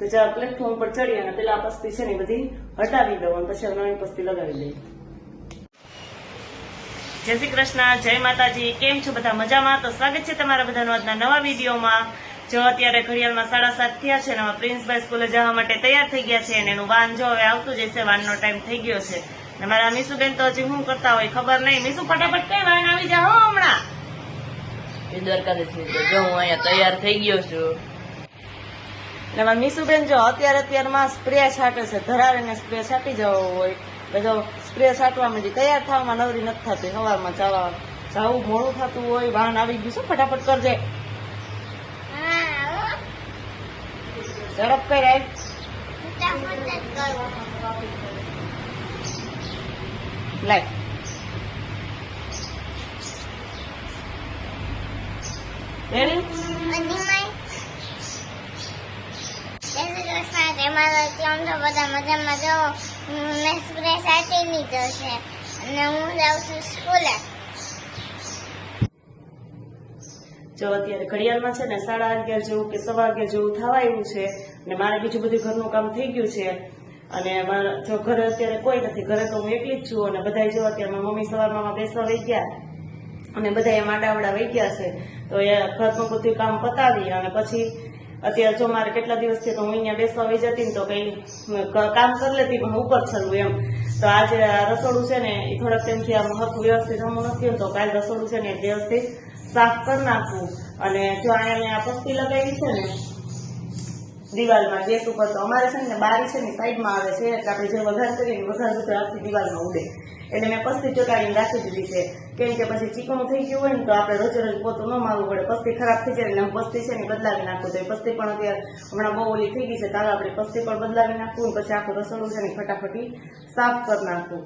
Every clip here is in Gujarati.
તો જ્યાં પ્લેટફોર્મ પર ચડી અને પેલા પસ્તી છે ને બધી હટાવી દઉં અને પછી નવી પસ્તી લગાવી દઈ જય શ્રી કૃષ્ણ, જય માતાજી. કેમ છો બધા? મજામાં? તો સ્વાગત છે તમારા બધાનું આજના નવા વિડીયોમાં. જો અત્યારે ઘડિયાળમાં સાડા સાત થયા છે અને પ્રિન્સભાઈ સ્કૂલે જવા માટે તૈયાર થઈ ગયા છે અને એનું વાન જો હવે આવતું જ હશે, વાનનો ટાઈમ થઈ ગયો છે. અને મારા મીસુબેન તો હજી શું કરતા હોય ખબર નહીં. મીસુ, ફટાફટ કઈ વાન આવી જાઓ હમણાં. દ્વારકાધીશ જો હું અહીંયા તૈયાર થઈ ગયો છું. એટલે મારા મીસુબેન જો અત્યારે અત્યારમાં સ્પ્રે છાંટે છે, ધરાવીને સ્પ્રે છાંટી જવો હોય, બધો સ્પ્રે છાંટવા માંડી, તૈયાર થવામાં નવરી નથી થતી સવારમાં જવા જવું મોડું થતું હોય, વાહન આવી ગયું છે, ફટાફટ કરજે. ઝડપ કઈ રાખ લાય. રેડી મજામાં જો મેં સ્પ્રે સાચી લીધો છે. અને હું જાઉં છું સ્કૂલે. જો અત્યારે ઘડિયાળમાં છે ને સાડા અગિયાર જેવું કે સવા અગિયાર જેવું થવા આવ્યું છે અને મારે બીજું બધું ઘરનું કામ થઈ ગયું છે અને જો ઘરે અત્યારે કોઈ નથી, ઘરે તો હું એકલી જ છું અને બધા જો અત્યારે મમ્મી સવારમાં બેસવા વહી ગયા અને બધા એ માંડાવડા વહી ગયા છે, તો એ ઘરનું બધું કામ પતાવી અને પછી અત્યારે જો મારે કેટલા દિવસ છે તો હું અહીંયા બેસવા જતી ને તો કઈ કામ કરી લેતી પણ ઉપર ચડવું એમ. તો આજે રસોડું છે ને એ થોડાક ટાઈમથી આ મહત્વ વ્યવસ્થિત હમું નથી તો કાલે રસોડું છે ને વ્યવસ્થિત સાફ કરી નાખવું અને જો અહીંયા પસ્તી લગાવી છે ને દિવાલમાં ગેસ ઉપર તો અમારે છે ને બારી છે ને સાઈડમાં આવે છે, એટલે આપણે જે વઘાર કરીએ વઘાર બધું આખી દિવાલમાં ઉડે. એટલે મેં પસ્તી ચોટાડીને રાખી દીધી છે. કેમ કે પછી ચીકણું થઈ ગયું હોય ને તો આપણે રોજ રોજ પોતું ન મારવું પડે. પસ્તી ખરાબ થઈ જાય એટલે હું પસ્તી છે ને બદલાવી નાખું. તો એ પસ્તી પણ અત્યારે હમણાં બહુ ઓલી થઈ ગઈ છે તારે આપણે પસ્તી પણ બદલાવી નાખવું પછી આખું રસોડું છે ને ફટાફટી સાફ કરી નાખવું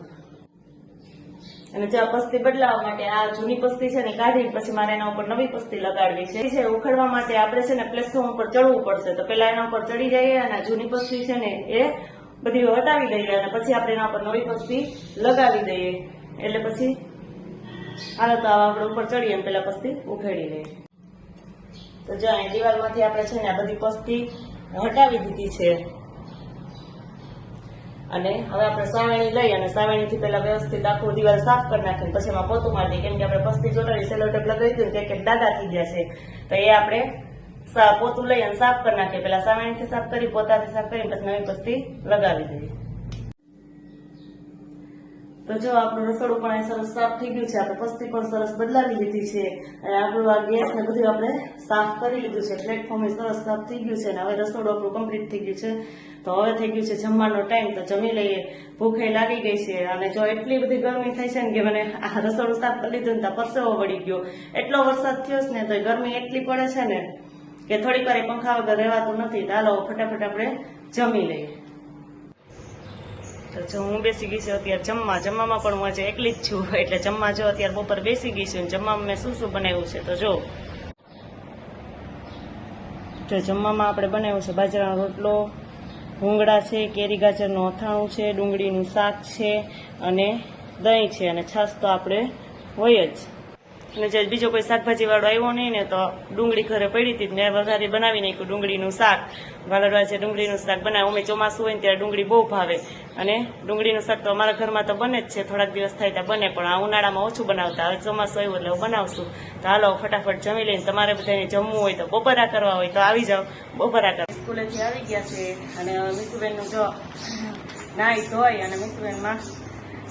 અને જે આ પસ્તી બદલાવવા માટે આ જૂની પસ્તી છે ને કાઢી પછી મારે એના ઉપર નવી પસ્તી લગાડવી છે. છે ઉખડવા માટે આપણે છે ને પ્લેટફોર્મ ઉપર ચડવું પડશે. તો પેલા એના ઉપર ચડી જઈએ અને જૂની પસ્તી છે ને એ બધી હટાવી દઈએ અને પછી આપણે એના ઉપર નવી પસ્તી લગાવી દઈએ. એટલે પછી હાલો તો આપણે ઉપર ચડીએ પેલા પસ્તી ઉખેડી લઈએ. તો જો અહીં દિવાલમાંથી આપણે છે ને આ બધી પસ્તી હટાવી દીધી છે. અને હવે આપણે સાવેણી લઈ અને સાવેણીથી પેલા વ્યવસ્થિત આખું દિવાલ સાફ કરી નાખીએ પછી એમાં પોતું મારી કેમ કે આપણે પસ્તી ચોટાડી સેલો ટેપ લગાવી દીધું કે એક દાદા થઈ ગયા છે. તો એ આપણે પોતું લઈ અને સાફ કરી નાખીએ. પેલા સાવેણીથી સાફ કરી, પોતાથી સાફ કરી પછી નવી પસ્તી લગાવી દઈએ. તો જો આપણું રસોડું પણ સરસ સાફ થઈ ગયું છે, આપણે પસ્તી પણ સરસ બદલાવી લીધી છે, અને આપણું આ ગેસ ને બધું આપણે સાફ કરી લીધું છે પ્લેટફોર્મ સરસ સાફ થઈ ગયું છે, અને હવે રસોડું આપણું કમ્પ્લીટ થઈ ગયું છે. તો હવે થઈ ગયું છે જમવાનો ટાઈમ તો જમી લઈએ. ભૂખે લાગી ગઈ છે, અને જો એટલી બધી ગરમી થઈ છે ને કે મને આ રસોડું સાફ કરી લીધું ને ત્યાં પરસેવો વળી ગયો. એટલો વરસાદ થયો છે ને, તો ગરમી એટલી પડે છે ને, કે થોડીક વાર પંખા વગર રહેવાતું નથી, તો હાલો ફટાફટ આપણે જમી લઈએ. તો જો હું બેસી ગઈ છું અત્યારે જમવા, જમવામાં પણ હું આજે એકલી જ છું. એટલે જમવા જો અત્યારે બપોર બેસી ગઈ છું જમવામાં મેં શું શું બનાવ્યું છે તો જો. જો જમવામાં આપણે બનાવ્યું છે બાજરાનો રોટલો, ભૂંગળા છે, કેરી, ગાજરનું અથાણું છે, ડુંગળીનું શાક છે અને દહીં છે અને છાશ તો આપણે હોય જ. અને જે બીજો કોઈ શાકભાજી વાળો આવ્યો નહીં ને તો ડુંગળી ઘરે પડી હતી મેં વધારે બનાવી નાખ્યું ડુંગળીનું શાક. વાલડવા છે ડુંગળીનું શાક બનાવે અમે ચોમાસું હોય ને ત્યારે ડુંગળી બહુ ભાવે. અને ડુંગળીનું શાક તો અમારા ઘરમાં તો બને જ છે, થોડાક દિવસ થાય ત્યાં બને, પણ આ ઉનાળામાં ઓછું બનાવતા હવે ચોમાસું આવ્યું એટલે બનાવશું. તો હાલો ફટાફટ જમી લઈને તમારે બધાને જમવું હોય તો બપોરા કરવા હોય તો આવી જાઓ, બપોરા કરવા સ્કૂલેથી આવી ગયા છે અને મીસુબેનનું જો નાઈ ધોઈ અને મીસુબેનમાં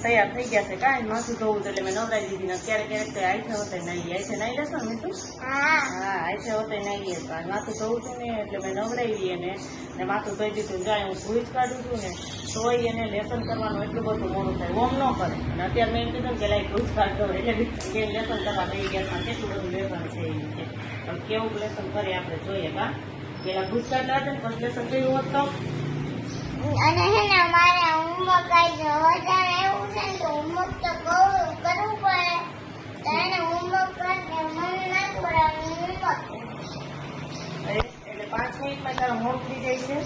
તૈયાર થઈ ગયા છે કાંઈ માથું ધોવું તો એટલે મેં નવરાઈ દીધી ને ક્યારેક ક્યારેક તો આઈ છે હોતે નાઈ આઈ નાઈ લેશો ને મીસુ હા હા આઈ છે હોતે નાઈએ તો આ માથું ધોવું હતું ને એટલે મેં નવરાવી એને ને માથું ધોઈ દીધું જાય હું ભૂજ કાઢું છું ને તોય એને લેસન કરવાનું એટલું બધું મોડું થાય ઓમ ન કરે અને અત્યારે મેં એમ કીધું ને કે લાઈ ભૂજ કાઢતો એટલે કે લેસન કરવા લઈ ગયા હતા કેટલું બધું લેસન છે એ રીતે પણ કેવું લેસન કરે આપણે જોઈએ કા પેલા ભૂજ કાઢતા હતા ને પછી લેસન કર્યું હોત તો અને હે ને મારે હોમવર્ક આજે વધારે એવું છે ને તો હોમવર્ક તો કરવું કરવું પડે તો એને હોમવર્ક કરીને મને ના છોડાવવાનું હોમવર્ક એટલે પાંચ મિનિટમાં તારો હોમ થઈ જાય છે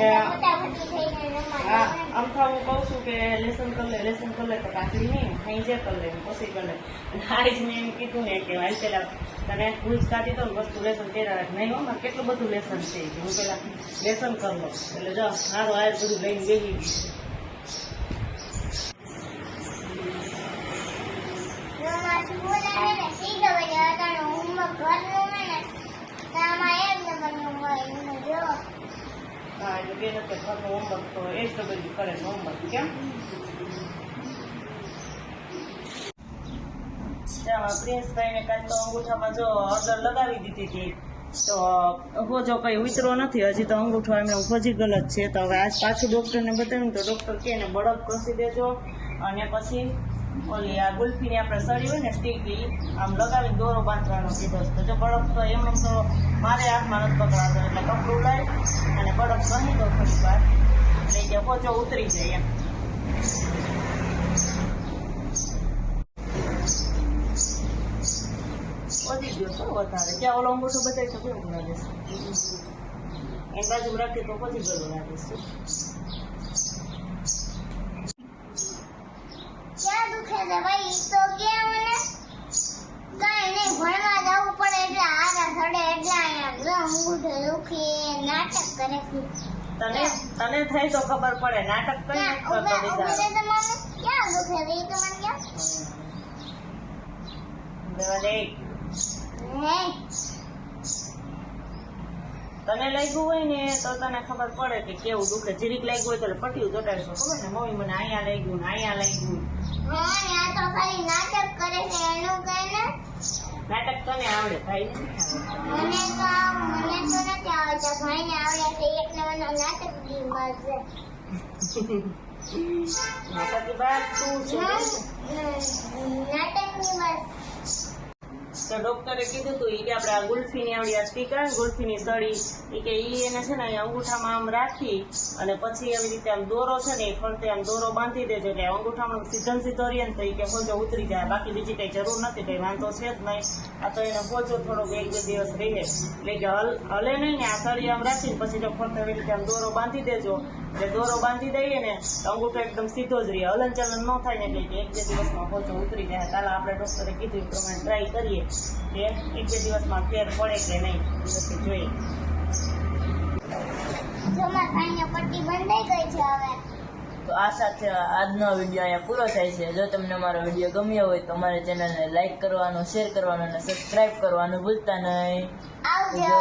હા આમ થઈને હા કહું છું કે લેસન કરી લે લેસન કરી લે તો કાકડી નહીં અહીં જે કરી લે પછી કરી લે અને આજ મેં એમ કીધું ને કે હાલ પેલા તને ભૂજ કાઢી દો વસ્તુ લેસન કર્યા નહીં હો મારે કેટલું બધું લેસન છે હું પેલા લેસન કરી એટલે જો સારું આયર બધું લઈને બેસી ઘરનું હોય ને તો આમાં એક નંબરનું હોય જો હા એટલે બે નથી ઘરનું હોમવર્ક તો એ જ બધું કરે છે હોમવર્ક કેમ પ્રિન્સભાઈને કાલ તો અંગૂઠામાં જો અડર લગાવી દીધી હતી તો હો જો કઈ ઉતરો નથી હજી તો અંગૂઠો એમને ફજી ગલત છે તો હવે આજ પાછું ડૉક્ટરને બતાવ્યું તો ડૉક્ટર કે ને બળદ ઘસી દેજો અને પછી ઓલી આ ગુલ્ફીની આપણે સળી હોય ને સ્ટીક આમ લગાવી દોરો બાંધવાનો કીધો તો જો બળદ તો એમ તો મારે હાથમાં નથી પકડાતો એટલે કપડું લઈ અને બળદ સહી દો થોડી વાર. એટલે જે પોચો ઉતરી જાય એમ. વધી ગયો વધારે. ત્યાં ઓલો અંગૂઠો બતાવી તો કેવું લાગે છે? એમ બાજુ રાખીએ તો વધી ગયો લાગે છે ક્યાં દુખે છે ભાઈ ઈ તો કે મને કાંઈ નહીં ભણવા જવું પડે એટલે આગળ ચડે એટલે અહીંયા જો અંગૂઠો દુખી નાટક કરે તને તને થાય તો ખબર પડે. નાટક કઈ નથી કરતો બિચારો ક્યાં દુખે? રે તો મને ક્યાં? લેવા દે હે તને લાગ્યું હોય ને તો તને ખબર પડે કે કેવું દુખે. જીરીક લાગ્યું હોય તો પટ્યું ચોટાડશો ખબર ને? મમ્મી મને અહીંયા લાગ્યું ને અહીંયા લાગ્યું. હા તો ખાલી નાટક કરે છે એનું ને? નાટક તને આવડે ભાઈ ને. મને તો મને તો નથી આવડતા. ભાઈને આવડે છે નાટક મારશે. નાટકની વાત તું છે નાટકની વાત તો ડોક્ટરે કીધું હતું એ કે આપણે આ ગુલ્ફીની આવડી આ સ્ટીક ગુલ્ફીની સળી એ કે ઈ એને છે ને અહીંયા અંગૂઠામાં આમ રાખી અને પછી એવી રીતે આમ દોરો છે ને એ ફરતે આમ દોરો બાંધી દેજો એટલે અંગૂઠામાં સીધો સીધો રહીએ ને તો એ કે હોજો ઉતરી જાય. બાકી બીજી કઈ જરૂર નથી, કઈ વાંધો છે જ નહીં. આ તો એને હોજો થોડોક એક બે દિવસ રહીએ એટલે કે હલ, હલે નહીં ને આ સળી આમ રાખીને પછી જો ફરતે એવી રીતે આમ દોરો બાંધી દેજો. એટલે દોરો બાંધી દઈએ ને અંગૂઠો એકદમ સીધો જ રહીએ હલન ચલન ન થાય ને એટલે એક બે દિવસમાં હોજો ઉતરી જાય. કાલે આપણે ડોક્ટરે કીધું એ પ્રમાણે ટ્રાય કરીએ. કે એક બે દિવસમાં ફેર પડે કે નહીં પછી જોઈએ. જોમાં પટ્ટી બંધાઈ ગઈ છે હવે. તો આ સાથે આજનો વીડિયો અહીંયા પૂરો થાય છે. જો તમને અમારો વીડિયો ગમ્યો હોય તો અમારી ચેનલને લાઈક કરવાનો શેર કરવાનું અને સબસ્ક્રાઈબ કરવાનું ભૂલતા નહીં. આવજો. જો